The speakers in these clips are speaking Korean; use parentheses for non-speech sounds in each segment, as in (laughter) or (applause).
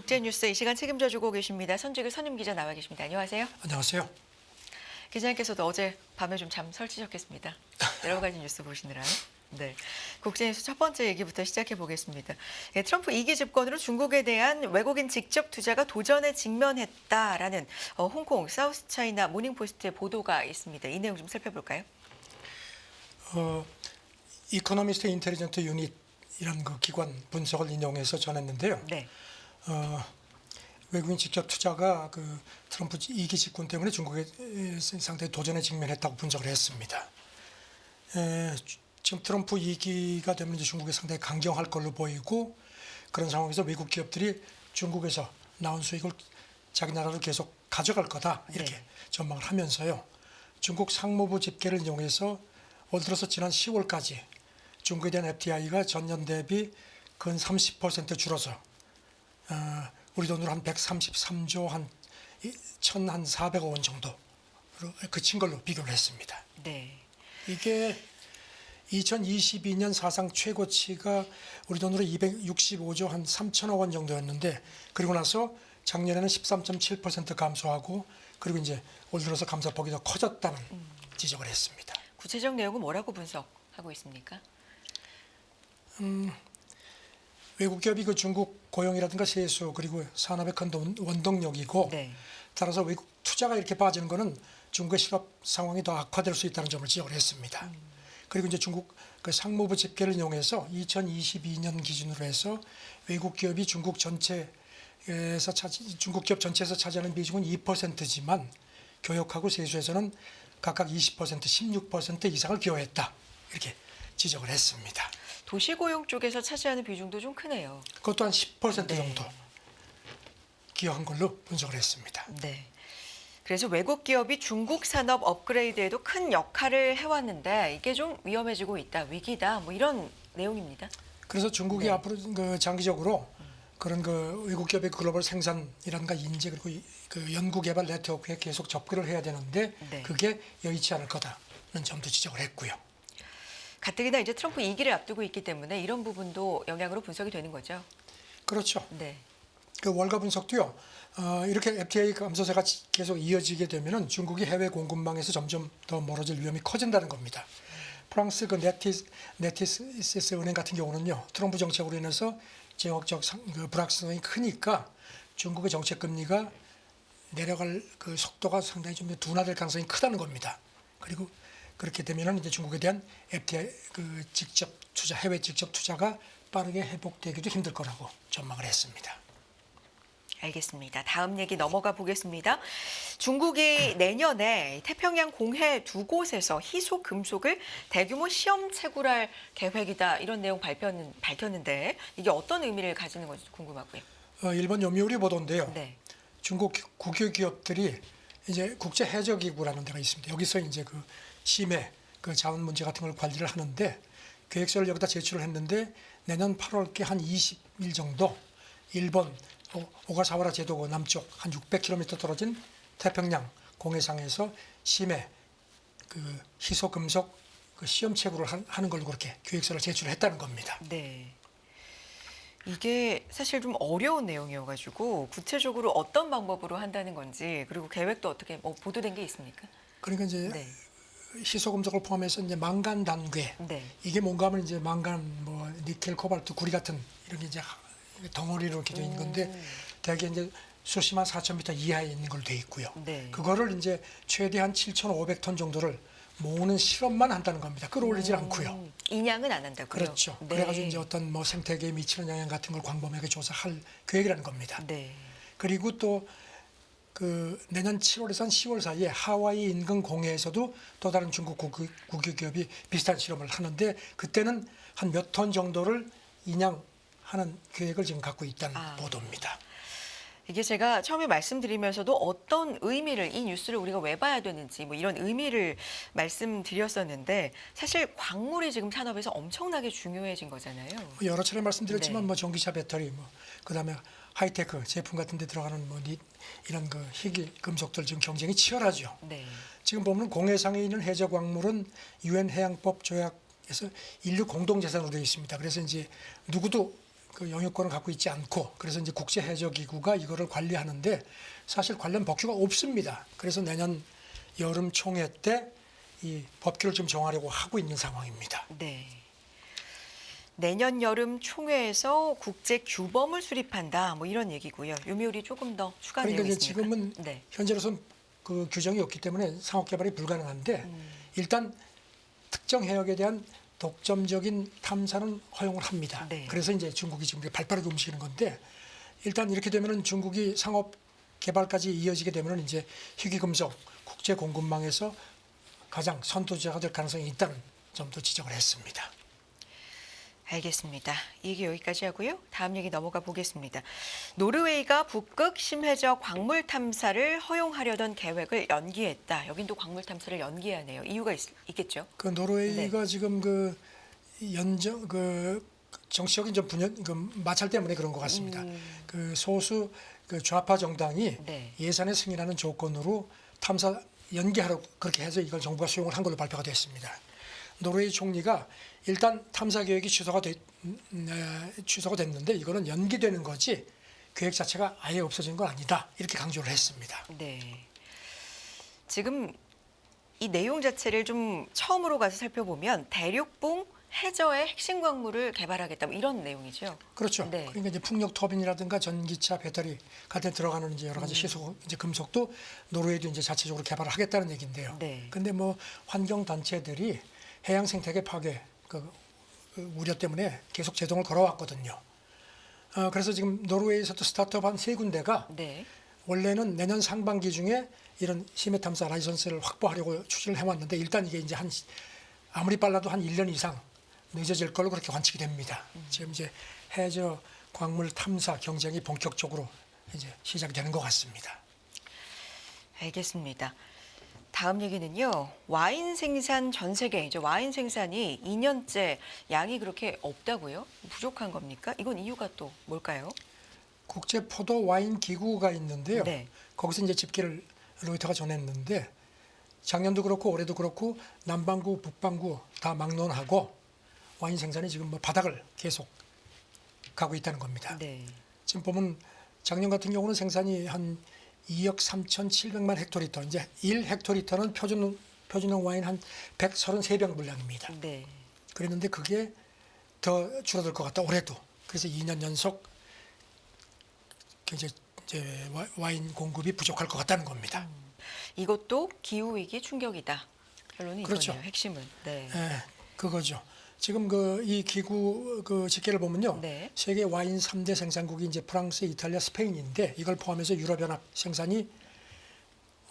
국제뉴스 이 시간 책임져주고 계십니다. 선직을 선임 기자 나와 계십니다. 안녕하세요. 안녕하세요. 기자님께서도 어제 밤에 좀 잠 설치셨겠습니다. 여러 가지 뉴스 보시느라. 네. 국제뉴스 첫 번째 얘기부터 시작해 보겠습니다. 예, 트럼프 2기 집권으로 중국에 대한 외국인 직접 투자가 도전에 직면했다라는 어, 홍콩 사우스 차이나 모닝포스트의 보도가 있습니다. 이 내용 좀 살펴볼까요? 어, 이코노미스트 인텔리전트 유닛이라는 그 기관 분석을 인용해서 전했는데요. 네. 어, 외국인 직접 투자가 그 트럼프 2기 집권 때문에 중국의 상당히 도전에 직면했다고 분석을 했습니다. 에, 주- 지금 트럼프 2기가 되면 이제 중국이 상당히 강경할 걸로 보이고 그런 상황에서 외국 기업들이 중국에서 나온 수익을 자기 나라로 계속 가져갈 거다 이렇게 네. 전망을 하면서요. 중국 상무부 집계를 이용해서 올 들어서 지난 10월까지 중국에 대한 FDI가 전년 대비 근 30% 줄어서 어, 우리 돈으로 한 133조 한 1,400억 원 정도로 그친 걸로 비교를 했습니다. 네. 이게 2022년 사상 최고치가 우리 돈으로 265조 한 3천억 원 정도였는데 그리고 나서 작년에는 13.7% 감소하고 그리고 이제 올 들어서 감소폭이 더 커졌다는 지적을 했습니다. 구체적 내용은 뭐라고 분석하고 있습니까? 외국 기업이 그 중국 고용이라든가 세수 그리고 산업의 큰 원- 원동력이고 네. 따라서 외국 투자가 이렇게 빠지는 것은 중국의 실업 상황이 더 악화될 수 있다는 점을 지적을 했습니다. 그리고 이제 중국 그 상무부 집계를 이용해서 2022년 기준으로 해서 외국 기업이 중국 전체에서 차지 중국 기업 전체에서 차지하는 비중은 2%지만 교역하고 세수에서는 각각 20%, 16% 이상을 기여했다 이렇게 지적을 했습니다. 도시고용 쪽에서 차지하는 비중도 좀 크네요. 그것도 한 10% 네. 정도 기여한 걸로 분석을 했습니다. 네. 그래서 외국 기업이 중국 산업 업그레이드에도 큰 역할을 해왔는데 이게 좀 위험해지고 있다, 위기다, 뭐 이런 내용입니다. 그래서 중국이 네. 앞으로 그 장기적으로 그런 그 외국 기업의 글로벌 생산이라든가 인재 그리고 이- 그 연구 개발 네트워크에 계속 접근을 해야 되는데 네. 그게 여의치 않을 거다는 점도 지적을 했고요. 가뜩이나 이제 트럼프 2기를 앞두고 있기 때문에 이런 부분도 영향으로 분석이 되는 거죠. 그렇죠. 네. 그 월가 분석도요. 어, 이렇게 FTA 감소세가 지- 계속 이어지게 되면은 중국이 해외 공급망에서 점점 더 멀어질 위험이 커진다는 겁니다. 프랑스 그 네티스 네티스 은행 같은 경우는요. 트럼프 정책으로 인해서 지역적 상- 그 불확실성이 크니까 중국의 정책 금리가 내려갈 그 속도가 상당히 좀 둔화될 가능성이 크다는 겁니다. 그리고 그렇게 되면은 이제 중국에 대한 FTA 그 직접 투자 해외 직접 투자가 빠르게 회복되기도 힘들 거라고 전망을 했습니다. 알겠습니다. 다음 얘기 넘어가 보겠습니다. 중국이 내년에 태평양 공해 두 곳에서 희소 금속을 대규모 시험 채굴할 계획이다 이런 내용 발표는 밝혔는데 이게 어떤 의미를 가지는 건지 궁금하고요. 어, 일본 요미우리 보도인데요. 네. 중국 기- 국유 기업들이 이제 국제 해저 기구라는 데가 있습니다. 여기서 이제 그 심해 그 자원 문제 같은 걸 관리를 하는데 계획서를 여기다 제출을 했는데 내년 8월께 한 20일 정도 일본 오- 오가사와라 제도고 남쪽 한 600km 떨어진 태평양 공해상에서 심해 그 희소 금속 그 시험 채굴을 하- 하는 걸로 그렇게 계획서를 제출했다는 겁니다. 네. 이게 사실 좀 어려운 내용이어가지고 구체적으로 어떤 방법으로 한다는 건지 그리고 계획도 어떻게 뭐 보도된 게 있습니까? 그러니까 이제 네. 희소 금속을 포함해서 이제 망간 단괴 네. 이게 뭔가 하면 이제 망간, 뭐 니켈, 코발트, 구리 같은 이런 게 이제 덩어리로 이렇게 돼 있는 건데 대개 이제 수심 한 4,000m 이하에 있는 걸로 돼 있고요. 네. 그거를 이제 최대한 7,500톤 정도를 모으는 실험만 한다는 겁니다. 끌어올리질 않고요. 음, 인양은 안 한다고요. 그렇죠. 네. 그래가지고 이제 어떤 뭐 생태계에 미치는 영향 같은 걸 광범위하게 조사할 계획이라는 겁니다. 네. 그리고 또 그 내년 7월에서 한 10월 사이에 하와이 인근 공해에서도 또 다른 중국 국유, 국유 기업이 비슷한 실험을 하는데 그때는 한 몇 톤 정도를 인양하는 계획을 지금 갖고 있다는 아. 보도입니다. 이게 제가 처음에 말씀드리면서도 어떤 의미를 이 뉴스를 우리가 왜 봐야 되는지 뭐 이런 의미를 말씀드렸었는데 사실 광물이 지금 산업에서 엄청나게 중요해진 거잖아요. 뭐 여러 차례 말씀드렸지만 네. 뭐 전기차 배터리 뭐 그다음에 하이테크 제품 같은 데 들어가는 뭐 니- 이런 그 희귀 금속들 지금 경쟁이 치열하죠. 네. 지금 보면 공해상에 있는 해저 광물은 유엔 해양법 조약에서 인류 공동 재산으로 되어 있습니다. 그래서 이제 누구도 그 영유권을 갖고 있지 않고 그래서 이제 국제 해저 기구가 이거를 관리하는데 사실 관련 법규가 없습니다. 그래서 내년 여름 총회 때 이 법규를 좀 정하려고 하고 있는 상황입니다. 네. 내년 여름 총회에서 국제 규범을 수립한다. 뭐 이런 얘기고요. 요미우리 조금 더 추가 그러니까 내용이 이제 있습니까? 지금은 네. 현재로선 그 규정이 없기 때문에 상업 개발이 불가능한데 음. 일단 특정 해역에 대한 독점적인 탐사는 허용을 합니다. 네. 그래서 이제 중국이 지금 이렇게 발빠르게 움직이는 건데 일단 이렇게 되면은 중국이 상업 개발까지 이어지게 되면은 이제 희귀금속 국제 공급망에서 가장 선두주자가 될 가능성이 있다는 점도 지적을 했습니다. 알겠습니다. 이게 여기까지 하고요. 다음 얘기 넘어가 보겠습니다. 노르웨이가 북극 심해저 광물 탐사를 허용하려던 계획을 연기했다. 여긴 또 광물 탐사를 연기하네요. 이유가 있, 있겠죠? 그 노르웨이가 지금 그 연정 그 정치적인 좀 분열 그 마찰 때문에 그런 것 같습니다. 그 소수 그 좌파 정당이 네. 예산에 승인하는 조건으로 탐사 연기하라고 그렇게 해서 이걸 정부가 수용을 한 걸로 발표가 됐습니다. 노르웨이 총리가 일단 탐사 계획이 취소가 됐, 음, 에, 취소가 됐는데 이거는 연기되는 거지 계획 자체가 아예 없어진 건 아니다 이렇게 강조를 했습니다. 네. 지금 이 내용 자체를 좀 처음으로 가서 살펴보면 대륙붕 해저의 핵심 광물을 개발하겠다 뭐 이런 내용이죠. 그렇죠. 네. 그러니까 이제 풍력 터빈이라든가 전기차 배터리 같은 데 들어가는 이제 여러 가지 시소 이제 금속도 노르웨이도 이제 자체적으로 개발을 하겠다는 얘기인데요. 네. 근데 뭐 환경 단체들이 해양 생태계 파괴 그, 그 우려 때문에 계속 제동을 걸어왔거든요. 어, 그래서 지금 노르웨이에서도 스타트업 한 세 군데가 네. 원래는 내년 상반기 중에 이런 심해 탐사 라이선스를 확보하려고 추진을 해왔는데 일단 이게 이제 한 시- 아무리 빨라도 한 1년 이상 늦어질 걸로 그렇게 관측이 됩니다. 지금 이제 해저 광물 탐사 경쟁이 본격적으로 이제 시작되는 것 같습니다. 알겠습니다. 다음 얘기는요. 와인 생산 전 세계 이제 와인 생산이 2년째 양이 그렇게 없다고요? 부족한 겁니까? 이건 이유가 또 뭘까요? 국제 포도 와인 기구가 있는데요. 네. 거기서 이제 집계를 로이터가 전했는데 작년도 그렇고 올해도 그렇고 남반구, 북반구 다 막론하고 와인 생산이 지금 뭐 바닥을 계속 가고 있다는 겁니다. 네. 지금 보면 작년 같은 경우는 생산이 한 2억 3,700만 헥토리터. 이제 1 헥토리터는 표준 표준형 와인 한 133병 분량입니다. 네. 그랬는데 그게 더 줄어들 것 같다. 올해도. 그래서 2년 연속 이제 이제 와- 와인 공급이 부족할 것 같다는 겁니다. 이것도 기후 위기 충격이다. 결론이 그렇죠. 이거네요. 핵심은. 네. 예, 그거죠. 지금 그 이 기구 그 집계를 보면요. 네. 세계 와인 3대 생산국이 이제 프랑스, 이탈리아, 스페인인데 이걸 포함해서 유럽연합 생산이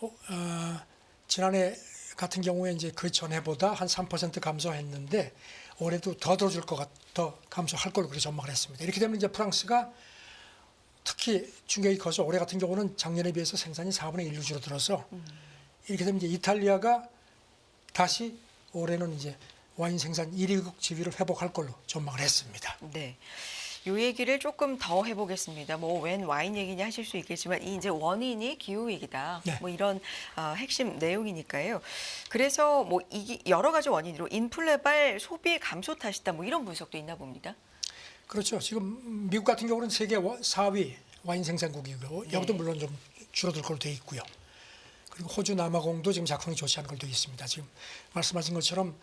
어, 어, 지난해 같은 경우에 이제 그 전해보다 한 3% 감소했는데 올해도 더 들어줄 것 같, 더 감소할 걸로 그렇게 전망을 했습니다. 이렇게 되면 이제 프랑스가 특히 충격이 커서 올해 같은 경우는 작년에 비해서 생산이 4분의 1로 줄어들어서 이렇게 되면 이제 이탈리아가 다시 올해는 이제 와인 생산 1위국 지위를 회복할 걸로 전망을 했습니다. 네. 요 얘기를 조금 더 해보겠습니다. 뭐 웬 와인 얘기냐 하실 수 있겠지만 이 이제 원인이 기후 위기다. 네. 뭐 이런 어, 핵심 내용이니까요. 그래서 뭐이 여러 가지 원인으로 인플레발 소비 감소 탓이다. 뭐 이런 분석도 있나 봅니다. 그렇죠. 지금 미국 같은 경우는 세계 4위 와인 생산국이고 네. 여기도 물론 좀 줄어들 걸로 돼 있고요. 그리고 호주 남아공도 지금 작황이 좋지 않은 걸로 돼 있습니다. 지금 말씀하신 것처럼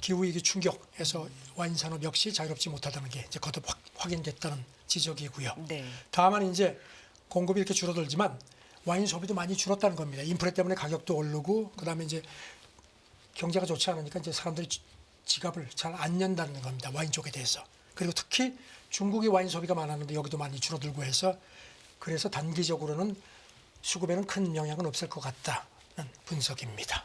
기후 위기 충격에서 와인 산업 역시 자유롭지 못하다는 게 이제 거듭 확, 확인됐다는 지적이고요. 네. 다만 이제 공급이 이렇게 줄어들지만 와인 소비도 많이 줄었다는 겁니다. 인플레 때문에 가격도 오르고 그다음에 이제 경제가 좋지 않으니까 이제 사람들이 지- 지갑을 잘 안 연다는 겁니다. 와인 쪽에 대해서. 그리고 특히 중국이 와인 소비가 많았는데 여기도 많이 줄어들고 해서 그래서 단기적으로는 수급에는 큰 영향은 없을 것 같다는 분석입니다.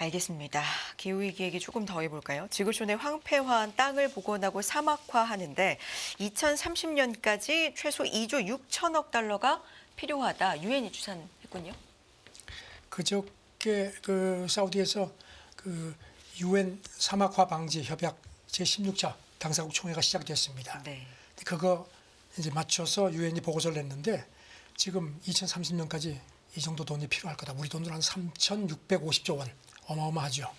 알겠습니다. 기후 위기 얘기 조금 더 해볼까요? 지구촌의 황폐화한 땅을 복원하고 사막화하는데 2030년까지 최소 2조 6천억 달러가 필요하다. 유엔이 추산했군요. 그저께 그 사우디에서 그 유엔 사막화 방지 협약 제 16차 당사국 총회가 시작됐습니다. 네. 그거 이제 맞춰서 유엔이 보고서를 냈는데 지금 2030년까지 이 정도 돈이 필요할 거다. 우리 돈으로 한 3,650조 원. 어마어마하죠.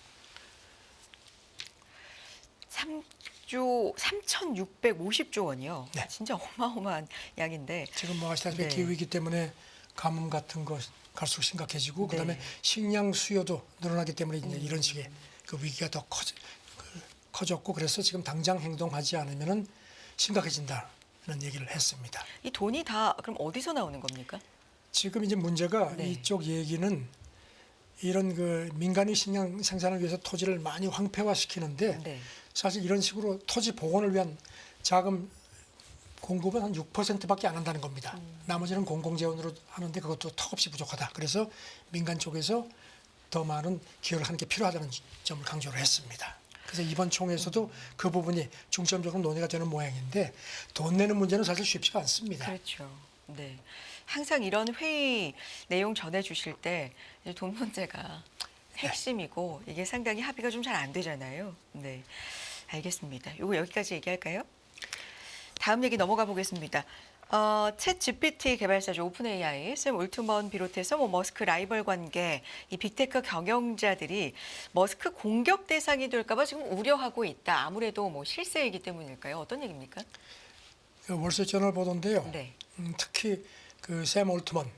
1조 3,650조 원이요. 네. 진짜 어마어마한 양인데. 지금 뭐 아시다시피 네. 기후이기 때문에 가뭄 같은 거 갈수록 심각해지고 네. 그다음에 식량 수요도 늘어나기 때문에 이제 이런 식의 그 위기가 더 커, 그, 커졌고 그래서 지금 당장 행동하지 않으면은 심각해진다는 얘기를 했습니다. 이 돈이 다 그럼 어디서 나오는 겁니까? 지금 이제 문제가 네. 이쪽 얘기는 이런 그 민간이 식량 생산을 위해서 토지를 많이 황폐화시키는데 네. 사실 이런 식으로 토지 복원을 위한 자금 공급은 한 6%밖에 안 한다는 겁니다. 나머지는 공공 재원으로 하는데 그것도 턱없이 부족하다. 그래서 민간 쪽에서 더 많은 기여를 하는 게 필요하다는 점을 강조를 했습니다. 그래서 이번 총회에서도 그 부분이 중점적으로 논의가 되는 모양인데 돈 내는 문제는 사실 쉽지가 않습니다. 그렇죠. 네. 항상 이런 회의 내용 전해 주실 때 돈 문제가 핵심이고 이게 상당히 합의가 좀 잘 안 되잖아요. 네. 알겠습니다. 요거 여기까지 얘기할까요? 다음 얘기 넘어가 보겠습니다. 어, 챗 GPT 개발사죠 오픈 AI 샘 올트먼 비롯해서 뭐 머스크 라이벌 관계 이 빅테크 경영자들이 머스크 공격 대상이 될까봐 지금 우려하고 있다. 아무래도 뭐 실세이기 때문일까요? 어떤 얘기입니까? 그 월스트리트저널 보도인데요. 네. 음, 특히 그 샘 올트먼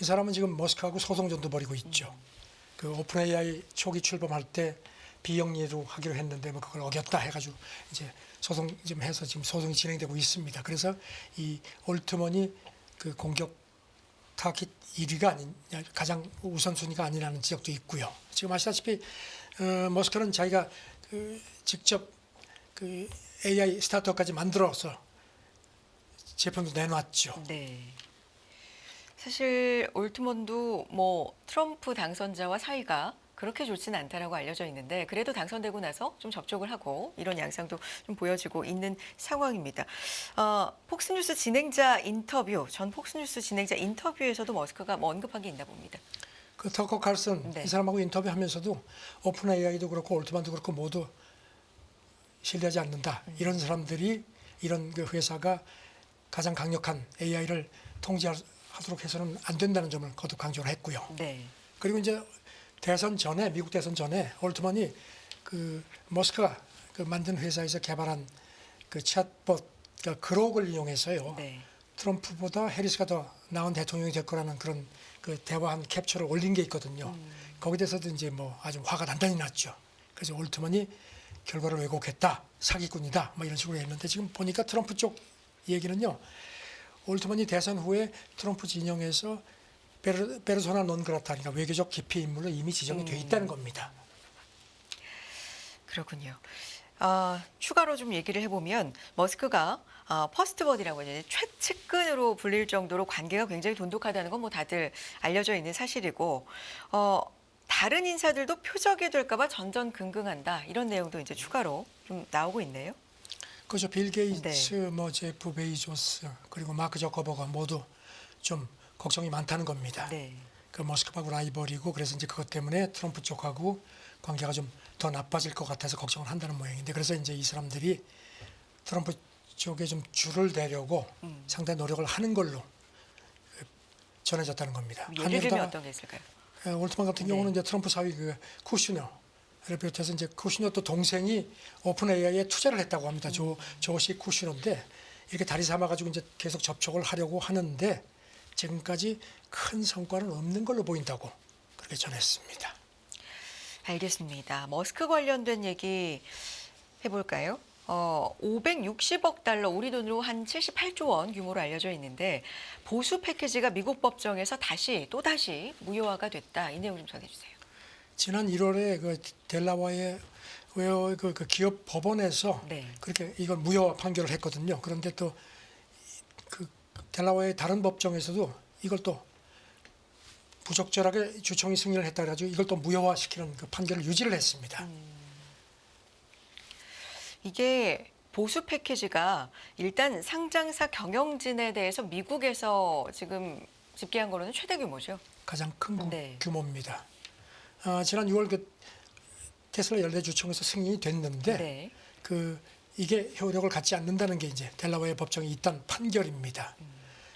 이 사람은 지금 머스크하고 소송전도 벌이고 있죠. 그 오픈 AI 초기 출범할 때 비영리로 하기로 했는데 뭐 그걸 어겼다 해가지고 이제 소송 좀 해서 지금 소송이 진행되고 있습니다. 그래서 이 올트먼이 그 공격 타깃 1위가 아닌 가장 우선순위가 아니라는 지적도 있고요. 지금 아시다시피 어, 머스크는 자기가 그 직접 그 AI 스타트업까지 만들어서 제품도 내놨죠. 네. 사실 올트먼도 뭐 트럼프 당선자와 사이가 그렇게 좋지는 않다라고 알려져 있는데 그래도 당선되고 나서 좀 접촉을 하고 이런 양상도 좀 보여지고 있는 상황입니다. 어, 폭스뉴스 진행자 인터뷰 전 폭스뉴스 진행자 인터뷰에서도 머스크가 뭐 언급한 게 있나 봅니다. 그 터커 칼슨 네. 이 사람하고 인터뷰하면서도 오픈 AI도 그렇고 올트만도 그렇고 모두 신뢰하지 않는다. 이런 사람들이 이런 그 회사가 가장 강력한 AI를 통제 하도록 해서는 안 된다는 점을 거듭 강조를 했고요. 네. 그리고 이제 대선 전에 미국 대선 전에 올트만이 그 머스크가 그 만든 회사에서 개발한 그 챗봇 그러니까 그록을 이용해서요. 네. 트럼프보다 해리스가 더 나은 대통령이 될 거라는 그런 그 대화한 캡처를 올린 게 있거든요. 거기에 대해서도 이제 뭐 아주 화가 단단히 났죠. 그래서 올트먼이 결과를 왜곡했다, 사기꾼이다, 뭐 이런 식으로 했는데 지금 보니까 트럼프 쪽 얘기는요. 올트먼이 대선 후에 트럼프 진영에서 베르, 베르소나 논그라타, 그러니까 외교적 기피 인물로 이미 지정이 돼 있다는 겁니다. 그렇군요. 아, 추가로 좀 얘기를 해보면 머스크가 아, 퍼스트버디라고 이제 최측근으로 불릴 정도로 관계가 굉장히 돈독하다는 건 뭐 다들 알려져 있는 사실이고 어, 다른 인사들도 표적이 될까봐 전전긍긍한다 이런 내용도 이제 추가로 좀 나오고 있네요. 그죠. 빌 게이츠, 네. 뭐 제프 베이조스 그리고 마크 저커버가 모두 좀 걱정이 많다는 겁니다. 네. 그 머스크하고 라이벌이고 그래서 이제 그것 때문에 트럼프 쪽하고 관계가 좀 더 나빠질 것 같아서 걱정을 한다는 모양인데 그래서 이제 이 사람들이 트럼프 쪽에 좀 줄을 대려고 음. 상당히 노력을 하는 걸로 전해졌다는 겁니다. 예를 들면 어떤 게 있을까요? 에, 올트만 같은 네. 경우는 이제 트럼프 사위 그 쿠슈너 를 비롯해서 이제 쿠슈너 또 동생이 오픈 AI에 투자를 했다고 합니다. 조 조시 쿠슈너인데 이렇게 다리 삼아 가지고 이제 계속 접촉을 하려고 하는데 지금까지 큰 성과는 없는 걸로 보인다고 그렇게 전했습니다. 알겠습니다. 머스크 관련된 얘기 해볼까요? 어, 560억 달러, 우리 돈으로 한 78조 원 규모로 알려져 있는데 보수 패키지가 미국 법정에서 다시 또 다시 무효화가 됐다. 이 내용 좀 전해주세요. 지난 1월에 그 델라와의 그, 그 기업 법원에서 네. 그렇게 이걸 무효 판결을 했거든요. 그런데 또 그 델라와의 다른 법정에서도 이걸 또 부적절하게 주청이 승인을 했다 그래가지고 이걸 또 무효화시키는 그 판결을 유지를 했습니다. 이게 보수 패키지가 일단 상장사 경영진에 대해서 미국에서 지금 집계한 거로는 최대 규모죠. 가장 큰 구- 네. 규모입니다. 아, 지난 6월 그 테슬라 연례 주청에서 승인이 됐는데 네. 그 이게 효력을 갖지 않는다는 게 이제 델라웨이 법정에 있던 판결입니다.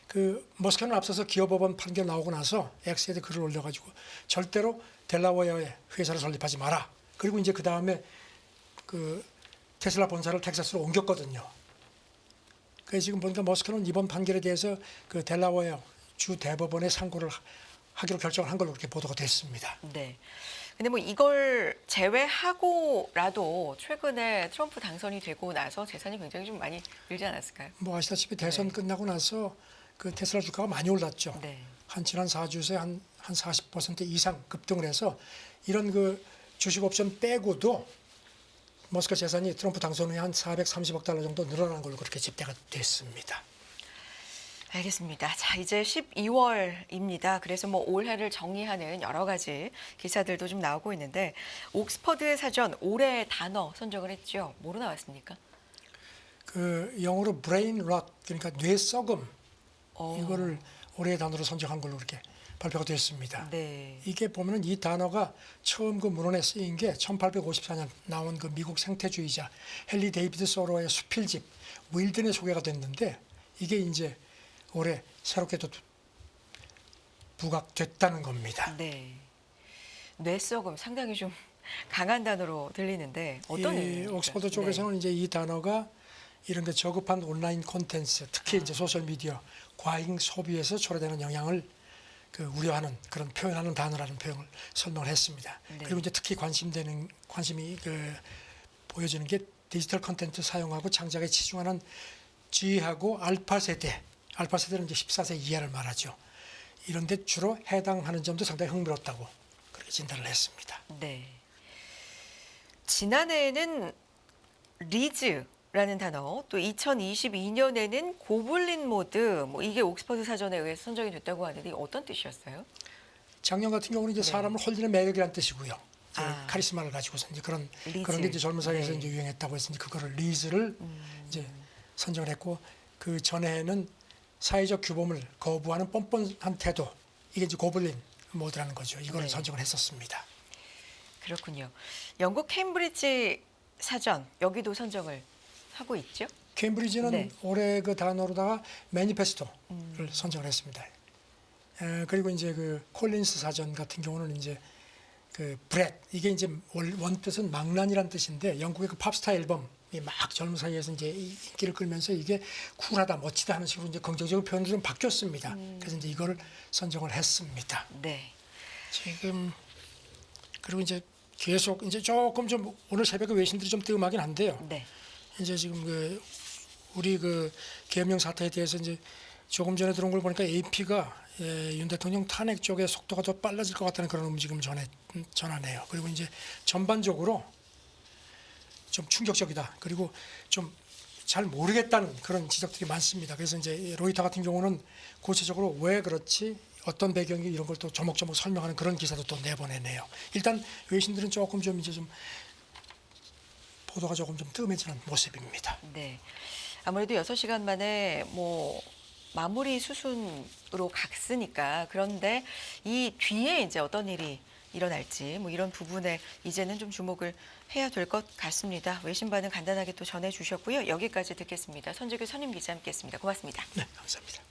그 머스크는 앞서서 기업법원 판결 나오고 나서 엑스에도 글을 올려가지고 절대로 델라웨어에 회사를 설립하지 마라. 그리고 이제 그 다음에 그 테슬라 본사를 텍사스로 옮겼거든요. 그래서 지금 보니까 머스크는 이번 판결에 대해서 그 델라웨어 주 대법원에 상고를 하- 하기로 결정을 한 걸로 그렇게 보도가 됐습니다. 네. 근데 뭐 이걸 제외하고라도 최근에 트럼프 당선이 되고 나서 재산이 굉장히 좀 많이 늘지 않았을까요? 뭐 아시다시피 대선 네. 끝나고 나서 그 테슬라 주가가 많이 올랐죠. 네. 한 지난 4주 새에 한, 한 40% 이상 급등을 해서 이런 그 주식 옵션 빼고도 머스크 재산이 트럼프 당선 후에 한 430억 달러 정도 늘어난 걸로 그렇게 집계가 됐습니다. 알겠습니다. 자, 이제 12월입니다. 그래서 뭐 올해를 정의하는 여러 가지 기사들도 좀 나오고 있는데 옥스퍼드의 사전 올해 단어 선정을 했죠. 뭐로 나왔습니까? 그 영어로 brain rot 그러니까 뇌 썩음 어, 이거를 올해의 단어로 선정한 걸로 그렇게 발표가 됐습니다. 네. 이게 보면은 이 단어가 처음 그 문헌에 쓰인 게 1854년 나온 그 미국 생태주의자 헨리 데이비드 소로의 수필집 윌든에 소개가 됐는데 이게 이제 올해 새롭게 또 부각됐다는 겁니다. 네. 뇌썩음 상당히 좀 (laughs) 강한 단어로 들리는데 어떤 이 의미입니까? 옥스퍼드 네. 쪽에서는 이제 이 단어가 이런 게 저급한 온라인 콘텐츠, 특히 아. 이제 소셜 미디어 과잉 소비에서 초래되는 영향을 그 우려하는 그런 표현하는 단어라는 표현을 설명을 했습니다. 네. 그리고 이제 특히 관심되는 관심이 그 보여지는 게 디지털 콘텐츠 사용하고 창작에 치중하는 G하고 알파 세대, 알파 세대는 이제 14세 이하를 말하죠. 이런데 주로 해당하는 점도 상당히 흥미롭다고 그렇게 진단을 했습니다. 네. 지난해에는 리즈라는 단어, 또 2022년에는 고블린 모드, 뭐 이게 옥스퍼드 사전에 의해서 선정이 됐다고 하는데 어떤 뜻이었어요? 작년 같은 경우는 이제 사람을 홀리는 매력이라는 뜻이고요. 네. 아. 카리스마를 가지고서 이제 그런 리즈. 그런 게 이제 젊은 사이에서 네. 이제 유행했다고 이제 그거를 리즈를 음. 이제 선정을 했고 그 전에는 사회적 규범을 거부하는 뻔뻔한 태도 이게 이제 고블린 모드라는 거죠. 이거를 네. 선정을 했었습니다. 그렇군요. 영국 케임브리지 사전 여기도 선정을 하고 있죠? 케임브리지는 네. 올해 그 단어로다가 매니페스토를 음. 선정을 했습니다. 에, 그리고 이제 그 콜린스 사전 같은 경우는 이제 그 브렛 이게 이제 원, 원뜻은 망난이란 뜻인데 영국의 그 팝스타 앨범이 막 젊은 사이에서 이제 이- 인기를 끌면서 이게 쿨하다 멋지다 하는 식으로 이제 긍정적인 표현으로 좀 바뀌었습니다. 그래서 이제 이거를 선정을 했습니다. 네. 지금 그리고 이제 계속 이제 조금 좀 오늘 새벽에 외신들이 좀 뜸하긴 한데요. 네. 이제 지금 그 우리 그 계엄령 사태에 대해서 이제 조금 전에 들어온 걸 보니까 AP가 예, 윤 대통령 탄핵 쪽의 속도가 더 빨라질 것 같다는 그런 움직임을 전해 전하네요. 그리고 이제 전반적으로 좀 충격적이다. 그리고 좀 잘 모르겠다는 그런 지적들이 많습니다. 그래서 이제 로이터 같은 경우는 구체적으로 왜 그렇지 어떤 배경이 이런 걸 또 조목조목 설명하는 그런 기사도 또 내보내네요. 일단 외신들은 조금 좀 이제 좀 보도가 조금 좀 뜸해지는 모습입니다. 네. 아무래도 6시간 만에 뭐 마무리 수순으로 갔으니까 그런데 이 뒤에 이제 어떤 일이 일어날지 뭐 이런 부분에 이제는 좀 주목을 해야 될 것 같습니다. 외신 반응 간단하게 또 전해 주셨고요. 여기까지 듣겠습니다. 선재규 선임 기자 함께했습니다. 고맙습니다. 네, 감사합니다.